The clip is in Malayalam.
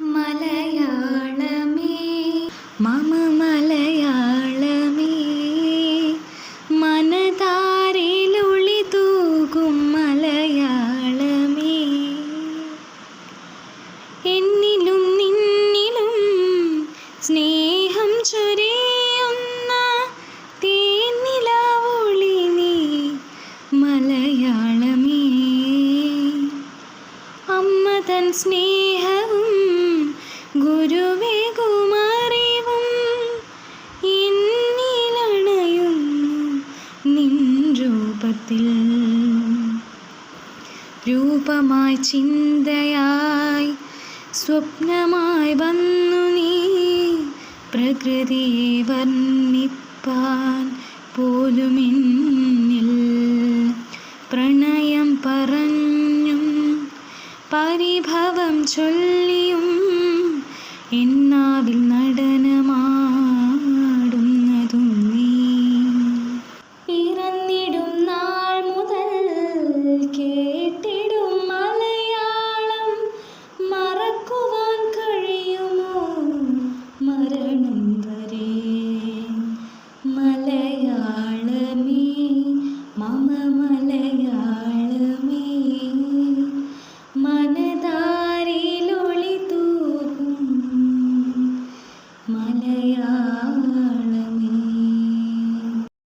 മലയാളമേ മലയാളമേ. മനതാരിലുളി എന്നിലും നിന്നിലും സ്നേഹം ചൊരിയുന്ന നീ മലയാളമേ. രൂപത്തിൽ രൂപമായി ചിന്തയായി സ്വപ്നമായി വന്നു നീ. പ്രകൃതിയെ വർണിപ്പാൻ പോലുമെന്നിൽ പ്രണയം പറഞ്ഞും പരിഭവം ചൊല്ലിയും